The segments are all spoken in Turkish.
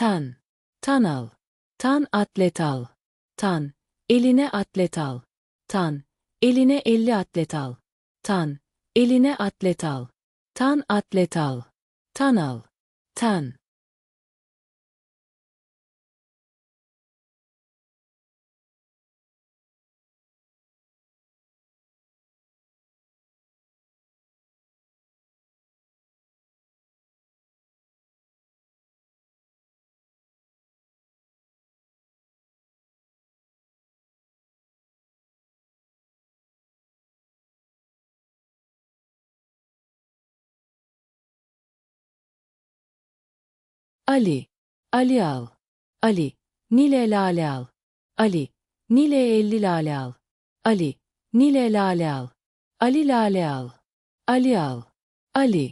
Tan. Tan al. Tan atlet al. Tan. Eline atlet al. Tan. Eline elli atlet al. Tan. Eline atlet al. Tan atlet al. Tan al. Tan. Ali. Ali al. Ali. Nile lale al. Ali. Nile elli lale al. Ali. Nile lale al. Ali lale al. Ali al. Ali.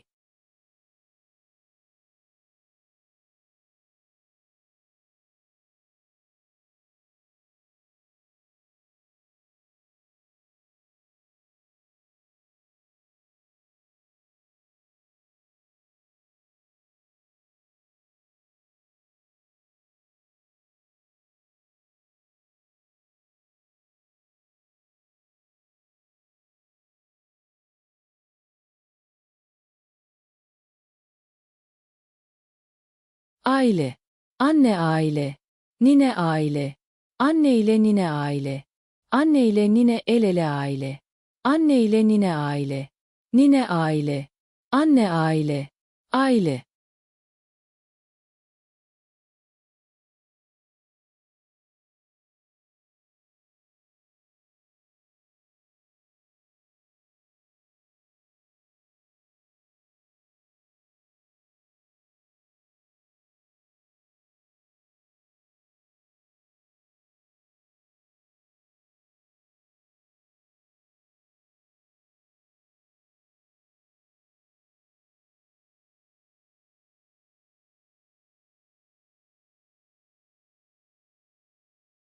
Aile. Anne aile. Nine aile. Anne ile nine aile. Anne ile nine el ele aile. Anne ile nine aile. Nine aile. Anne aile. Aile.